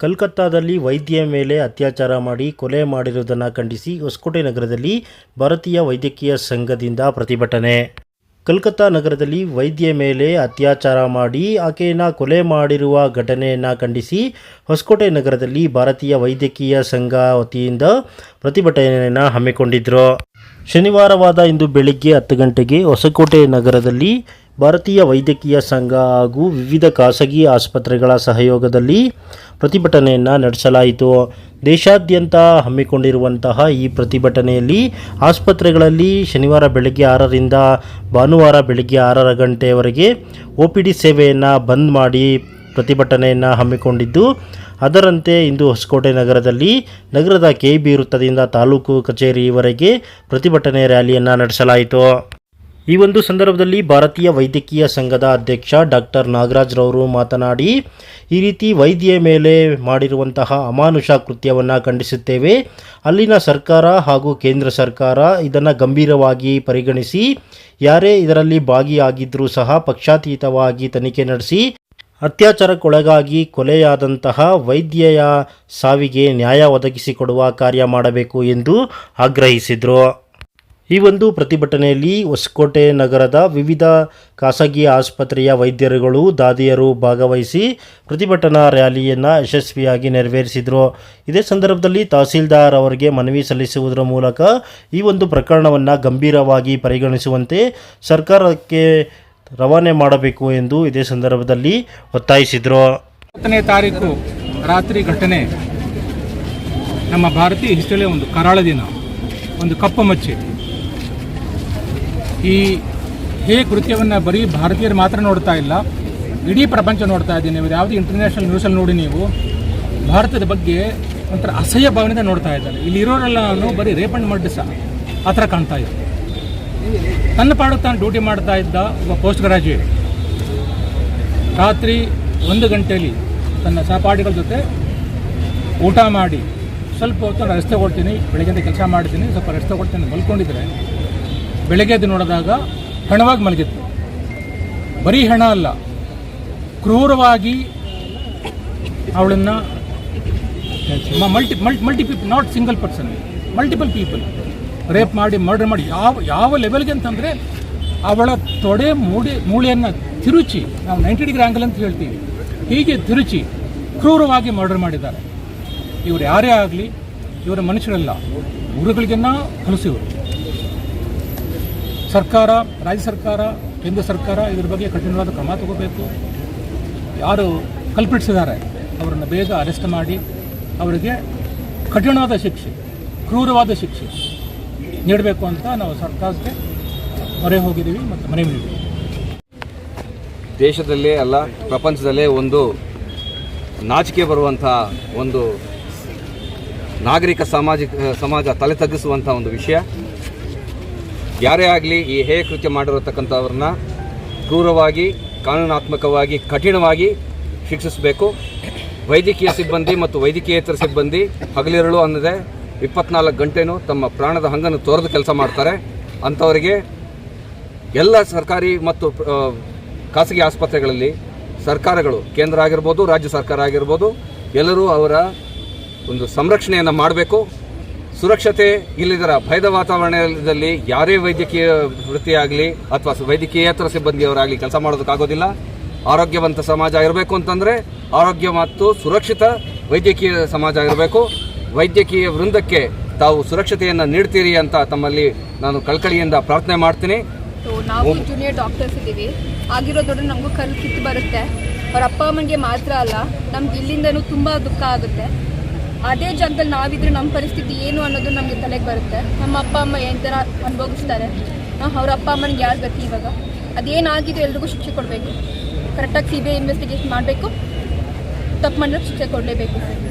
ಕಲ್ಕತ್ತಾದಲ್ಲಿ ವೈದ್ಯ ಮೇಲೆ ಅತ್ಯಾಚಾರ ಮಾಡಿ ಕೊಲೆ ಮಾಡಿರುವುದನ್ನು ಖಂಡಿಸಿ ಹೊಸಕೋಟೆ ನಗರದಲ್ಲಿ ಭಾರತೀಯ ವೈದ್ಯಕೀಯ ಸಂಘದಿಂದ ಪ್ರತಿಭಟನೆ. ಕಲ್ಕತ್ತಾ ನಗರದಲ್ಲಿ ವೈದ್ಯ ಮೇಲೆ ಅತ್ಯಾಚಾರ ಮಾಡಿ ಆಕೆಯನ್ನು ಕೊಲೆ ಮಾಡಿರುವ ಘಟನೆಯನ್ನು ಖಂಡಿಸಿ ಹೊಸಕೋಟೆ ನಗರದಲ್ಲಿ ಭಾರತೀಯ ವೈದ್ಯಕೀಯ ಸಂಘ ವತಿಯಿಂದ ಪ್ರತಿಭಟನೆಯನ್ನು ಹಮ್ಮಿಕೊಂಡಿದ್ದರು ಶನಿವಾರವಾದ ಇಂದು ಬೆಳಿಗ್ಗೆ ಹತ್ತು ಗಂಟೆಗೆ ಹೊಸಕೋಟೆ ನಗರದಲ್ಲಿ ಭಾರತೀಯ ವೈದ್ಯಕೀಯ ಸಂಘ ಹಾಗೂ ವಿವಿಧ ಖಾಸಗಿ ಆಸ್ಪತ್ರೆಗಳ ಸಹಯೋಗದಲ್ಲಿ ಪ್ರತಿಭಟನೆಯನ್ನು ನಡೆಸಲಾಯಿತು. ದೇಶಾದ್ಯಂತ ಹಮ್ಮಿಕೊಂಡಿರುವಂತಹ ಈ ಪ್ರತಿಭಟನೆಯಲ್ಲಿ ಆಸ್ಪತ್ರೆಗಳಲ್ಲಿ ಶನಿವಾರ ಬೆಳಗ್ಗೆ ಆರರಿಂದ ಭಾನುವಾರ ಬೆಳಗ್ಗೆ ಆರರ ಗಂಟೆಯವರೆಗೆ ಒ ಪಿ ಡಿ ಸೇವೆಯನ್ನು ಬಂದ್ ಮಾಡಿ ಪ್ರತಿಭಟನೆಯನ್ನು ಹಮ್ಮಿಕೊಂಡಿದ್ದು, ಅದರಂತೆ ಇಂದು ಹೊಸಕೋಟೆ ನಗರದಲ್ಲಿ ನಗರದ ಕೆ ಬಿ ವೃತ್ತದಿಂದ ತಾಲೂಕು ಕಚೇರಿವರೆಗೆ ಪ್ರತಿಭಟನೆ ರ್ಯಾಲಿಯನ್ನು ನಡೆಸಲಾಯಿತು. ಈ ಒಂದು ಸಂದರ್ಭದಲ್ಲಿ ಭಾರತೀಯ ವೈದ್ಯಕೀಯ ಸಂಘದ ಅಧ್ಯಕ್ಷ ಡಾಕ್ಟರ್ ನಾಗರಾಜ್ ರವರು ಮಾತನಾಡಿ, ಈ ರೀತಿ ವೈದ್ಯ ಮೇಲೆ ಮಾಡಿರುವಂತಹ ಅಮಾನುಷ ಕೃತ್ಯವನ್ನು ಖಂಡಿಸುತ್ತೇವೆ. ಅಲ್ಲಿನ ಸರ್ಕಾರ ಹಾಗೂ ಕೇಂದ್ರ ಸರ್ಕಾರ ಇದನ್ನು ಗಂಭೀರವಾಗಿ ಪರಿಗಣಿಸಿ, ಯಾರೇ ಇದರಲ್ಲಿ ಭಾಗಿಯಾಗಿದ್ದರೂ ಸಹ ಪಕ್ಷಾತೀತವಾಗಿ ತನಿಖೆ ನಡೆಸಿ, ಅತ್ಯಾಚಾರಕ್ಕೊಳಗಾಗಿ ಕೊಲೆಯಾದಂತಹ ವೈದ್ಯೆಯ ಸಾವಿಗೆ ನ್ಯಾಯ ಒದಗಿಸಿಕೊಡುವ ಕಾರ್ಯ ಮಾಡಬೇಕು ಎಂದು ಆಗ್ರಹಿಸಿದರು. ಈ ಒಂದು ಪ್ರತಿಭಟನೆಯಲ್ಲಿ ಹೊಸಕೋಟೆ ನಗರದ ವಿವಿಧ ಖಾಸಗಿ ಆಸ್ಪತ್ರೆಯ ವೈದ್ಯರುಗಳು, ದಾದಿಯರು ಭಾಗವಹಿಸಿ ಪ್ರತಿಭಟನಾ ರ್ಯಾಲಿಯನ್ನು ಯಶಸ್ವಿಯಾಗಿ ನೆರವೇರಿಸಿದರು. ಇದೇ ಸಂದರ್ಭದಲ್ಲಿ ತಹಸೀಲ್ದಾರ್ ಅವರಿಗೆ ಮನವಿ ಸಲ್ಲಿಸುವುದರ ಮೂಲಕ ಈ ಒಂದು ಪ್ರಕರಣವನ್ನು ಗಂಭೀರವಾಗಿ ಪರಿಗಣಿಸುವಂತೆ ಸರ್ಕಾರಕ್ಕೆ ರವಾನೆ ಮಾಡಬೇಕು ಎಂದು ಇದೇ ಸಂದರ್ಭದಲ್ಲಿ ಒತ್ತಾಯಿಸಿದರು. ಹತ್ತನೇ ತಾರೀಕು ರಾತ್ರಿ ಘಟನೆ ನಮ್ಮ ಭಾರತೀಯ ಹಿಸ್ಟರಿಯ ಒಂದು ಕರಾಳ ದಿನ, ಒಂದು ಕಪ್ಪು ಮಚ್ಚೆ. ಈ ಹೇ ಕೃತ್ಯವನ್ನು ಬರೀ ಭಾರತೀಯರು ಮಾತ್ರ ನೋಡ್ತಾ ಇಲ್ಲ, ಇಡೀ ಪ್ರಪಂಚ ನೋಡ್ತಾ ಇದ್ದೀನಿ ನೀವು ಯಾವುದೇ ಇಂಟರ್ನ್ಯಾಷನಲ್ ನ್ಯೂಸಲ್ಲಿ ನೋಡಿ ನೀವು, ಭಾರತದ ಬಗ್ಗೆ ಒಂಥರ ಅಸಹ್ಯ ಭಾವನೆಯಿಂದ ನೋಡ್ತಾ ಇದ್ದಾರೆ. ಇಲ್ಲಿ ಇರೋರೆಲ್ಲ ಬರೀ ರೇಪ್ ಅಂಡ್ ಮರ್ಡ್ ಸಹ ಆ ಥರ ಕಾಣ್ತಾ ಇದೆ. ತನ್ನ ಪಾಡಕ್ಕೆ ತಾನು ಡ್ಯೂಟಿ ಮಾಡ್ತಾ ಇದ್ದ ಒಬ್ಬ ಪೋಸ್ಟ್ ಗ್ರಾಜ್ಯುಯೇಟ್ ರಾತ್ರಿ ಒಂದು ಗಂಟೆಯಲ್ಲಿ ತನ್ನ ಸಹಪಾಠಿಗಳ ಜೊತೆ ಊಟ ಮಾಡಿ, ಸ್ವಲ್ಪ ಹೊತ್ತು ರಸ್ತೆ ಕೊಡ್ತೀನಿ ಬೆಳಗ್ಗೆಯಿಂದ ಕೆಲಸ ಮಾಡ್ತೀನಿ, ಸ್ವಲ್ಪ ರಸ್ತೆ ಕೊಡ್ತೀನಿ ಮಲ್ಕೊಂಡಿದ್ರೆ ಬೆಳಗ್ಗೆ ಎದ್ದು ನೋಡಿದಾಗ ಹಣವಾಗಿ ಮಲಗಿತ್ತು. ಬರೀ ಹಣ ಅಲ್ಲ, ಕ್ರೂರವಾಗಿ ಅವಳನ್ನು multi multi multi people not single person multiple people rape ಮಾಡಿ ಮರ್ಡರ್ ಮಾಡಿ, ಯಾವ ಯಾವ ಲೆವೆಲ್ಗೆ ಅಂತಂದರೆ ಅವಳ ತೊಡೆ ಮೂಡೆ, ಮೂಳೆಯನ್ನು ತಿರುಚಿ, ನಾವು ನೈಂಟಿ ಡಿಗ್ರಿ ಆ್ಯಂಗಲ್ ಅಂತ ಹೇಳ್ತೀವಿ, ಹೀಗೆ ತಿರುಚಿ ಕ್ರೂರವಾಗಿ ಮರ್ಡರ್ ಮಾಡಿದ್ದಾರೆ. ಇವರು ಯಾರೇ ಆಗಲಿ, ಇವರ ಮನುಷ್ಯರಲ್ಲ ಊರುಗಳಿಗೆನ್ನ ಹೊಲಸಿವರು ಸರ್ಕಾರ, ರಾಜ್ಯ ಸರ್ಕಾರ, ಕೇಂದ್ರ ಸರ್ಕಾರ ಇದ್ರ ಬಗ್ಗೆ ಕಠಿಣವಾದ ಕ್ರಮ ತಗೋಬೇಕು. ಯಾರು ಕಲ್ಪಿಸಿದ್ದಾರೆ, ಅವರನ್ನು ಬೇಗ ಅರೆಸ್ಟ್ ಮಾಡಿ, ಅವರಿಗೆ ಕಠಿಣವಾದ ಶಿಕ್ಷೆ, ಕ್ರೂರವಾದ ಶಿಕ್ಷೆ ನೀಡಬೇಕು ಅಂತ ನಾವು ಸರ್ಕಾರಕ್ಕೆ ಮೊರೆ ಹೋಗಿದ್ದೀವಿ ಮತ್ತು ಮನೆ ನೀಡಿದ್ದೀವಿ ದೇಶದಲ್ಲೇ ಅಲ್ಲ, ಪ್ರಪಂಚದಲ್ಲೇ ಒಂದು ನಾಚಿಕೆ ಬರುವಂಥ ಒಂದು ನಾಗರಿಕ ಸಾಮಾಜಿಕ, ಸಮಾಜ ತಲೆ ತಗ್ಗಿಸುವಂಥ ಒಂದು ವಿಷಯ. ಯಾರೇ ಆಗಲಿ ಈ ಹೇ ಕೃತ್ಯ ಮಾಡಿರತಕ್ಕಂಥವ್ರನ್ನ ಕ್ರೂರವಾಗಿ, ಕಾನೂನಾತ್ಮಕವಾಗಿ, ಕಠಿಣವಾಗಿ ಶಿಕ್ಷಿಸಬೇಕು. ವೈದ್ಯಕೀಯ ಸಿಬ್ಬಂದಿ ಮತ್ತು ವೈದ್ಯಕೀಯೇತರ ಸಿಬ್ಬಂದಿ ಹಗಲಿರಳು ಅನ್ನದೆ ಇಪ್ಪತ್ನಾಲ್ಕು ಗಂಟೆನೂ ತಮ್ಮ ಪ್ರಾಣದ ಹಂಗನ್ನು ತೋರದ ಕೆಲಸ ಮಾಡ್ತಾರೆ. ಅಂಥವರಿಗೆ ಎಲ್ಲ ಸರ್ಕಾರಿ ಮತ್ತು ಖಾಸಗಿ ಆಸ್ಪತ್ರೆಗಳಲ್ಲಿ ಸರ್ಕಾರಗಳು, ಕೇಂದ್ರ ಆಗಿರ್ಬೋದು, ರಾಜ್ಯ ಸರ್ಕಾರ ಆಗಿರ್ಬೋದು, ಎಲ್ಲರೂ ಅವರ ಒಂದು ಸಂರಕ್ಷಣೆಯನ್ನು ಮಾಡಬೇಕು. ಸುರಕ್ಷತೆ ಇಲ್ಲಿದರ ಭಯದ ವಾತಾವರಣದಲ್ಲಿ ಯಾರೇ ವೈದ್ಯಕೀಯ ವೃತ್ತಿಯಾಗಲಿ ಅಥವಾ ವೈದ್ಯಕೀಯೇತರ ಸಿಬ್ಬಂದಿಯವರಾಗಲಿ ಕೆಲಸ ಮಾಡೋದಕ್ಕಾಗೋದಿಲ್ಲ. ಆರೋಗ್ಯವಂತ ಸಮಾಜ ಇರಬೇಕು ಅಂತಂದರೆ ಆರೋಗ್ಯ ಮತ್ತು ಸುರಕ್ಷಿತ ವೈದ್ಯಕೀಯ ಸಮಾಜ ಇರಬೇಕು. ವೈದ್ಯಕೀಯ ವೃಂದಕ್ಕೆ ತಾವು ಸುರಕ್ಷತೆಯನ್ನು ನೀಡ್ತೀರಿ ಅಂತ ತಮ್ಮಲ್ಲಿ ನಾನು ಕಳ್ಕಳಿಯಿಂದ ಪ್ರಾರ್ಥನೆ ಮಾಡ್ತೀನಿ. ನಾವು ಜೂನಿಯರ್ ಡಾಕ್ಟರ್ಸ್ ಇದ್ದೀವಿ. ಆಗಿರೋದ್ರಿಂದ ನಮಗೂ ಕಲ್ ಕಿತ್ತು ಬರುತ್ತೆ. ಅವ್ರ ಅಪ್ಪ ಅಮ್ಮನಿಗೆ ಮಾತ್ರ ಅಲ್ಲ ನಮ್ಗೆ ಇಲ್ಲಿಂದನೂ ತುಂಬ ದುಃಖ ಆಗುತ್ತೆ. ಅದೇ ಜಾಗದಲ್ಲಿ ನಾವಿದ್ರೆ ನಮ್ಮ ಪರಿಸ್ಥಿತಿ ಏನು ಅನ್ನೋದು ನಮಗೆ ತಲೆಗೆ ಬರುತ್ತೆ. ನಮ್ಮ ಅಪ್ಪ, ಅಮ್ಮ ಏನು ಥರ ಅನುಭವಿಸ್ತಾರೆ? ಅವ್ರ ಅಪ್ಪ, ಅಮ್ಮನಿಗೆ ಯಾರು ಗತಿ ಇವಾಗ? ಅದೇನಾಗಿದೆ ಎಲ್ರಿಗೂ ಶಿಕ್ಷೆ ಕೊಡಬೇಕು. ಕರೆಕ್ಟಾಗಿ ಸಿ ಬಿ ಐ ಇನ್ವೆಸ್ಟಿಗೇಷನ್ ಮಾಡಬೇಕು. ತಪ್ಪು ಮಾಡಿದ್ರೆ ಶಿಕ್ಷೆ ಕೊಡಲೇಬೇಕು.